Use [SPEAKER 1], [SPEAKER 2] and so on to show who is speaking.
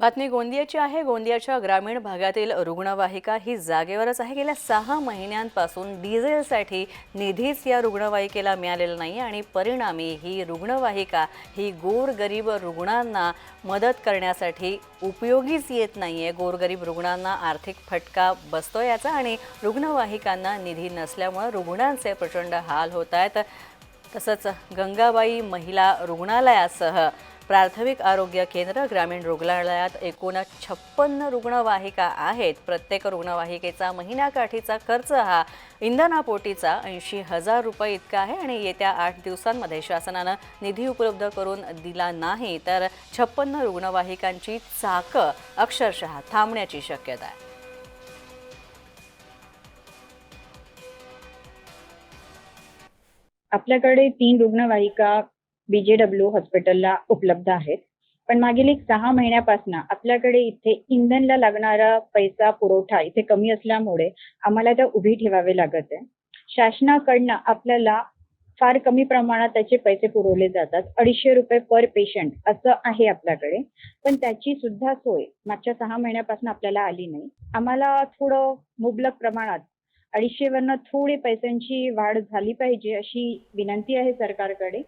[SPEAKER 1] बातमी गोंदियाची आहे. गोंदियाच्या ग्रामीण भागातील रुग्णवाहिका ही जागेवरच आहे. गेल्या सहा महिन्यांपासून डिझेलसाठी निधीच या रुग्णवाहिकेला मिळालेला नाही आणि परिणामी ही रुग्णवाहिका ही गोरगरीब रुग्णांना मदत करण्यासाठी उपयोगीच येत नाही आहे गोरगरीब रुग्णांना आर्थिक फटका बसतो याचा आणि रुग्णवाहिकांना निधी नसल्यामुळे रुग्णांचे प्रचंड हाल होत आहेत. तसंच गंगाबाई महिला रुग्णालयासह प्राथमिक आरोग्य केंद्र ग्रामीण रुग्णालयात एकूण छप्पन्न रुग्णवाहिका आहेत. प्रत्येक रुग्णवाहिकेचा महिन्याकाठीचा खर्च हा इंधनापोटीचा ऐंशी हजार रुपये इतका आहे आणि येत्या आठ दिवसांमध्ये शासनानं निधी उपलब्ध करून दिला नाही तर छप्पन्न रुग्णवाहिकांची चाकं अक्षरशः थांबण्याची शक्यता आहे.
[SPEAKER 2] आपल्याकडे तीन रुग्णवाहिका बीजेडब्ल्यू हॉस्पिटलला उपलब्ध आहेत. पण मागील एक सहा महिन्यापासून आपल्याकडे इथे इंधनला लागणारा पैसा पुरवठा इथे कमी असल्यामुळे आम्हाला त्या उभी ठेवावे लागत आहे. शासनाकडनं आपल्याला फार कमी प्रमाणात त्याचे पैसे पुरवले जातात. अडीचशे रुपये पर पेशंट असं आहे आपल्याकडे. पण त्याची सुद्धा सोय मागच्या सहा महिन्यापासून आपल्याला आली नाही. आम्हाला थोडं मुबलक प्रमाणात अडीचशे वरनं थोडी पैशांची वाढ झाली पाहिजे अशी विनंती आहे सरकारकडे.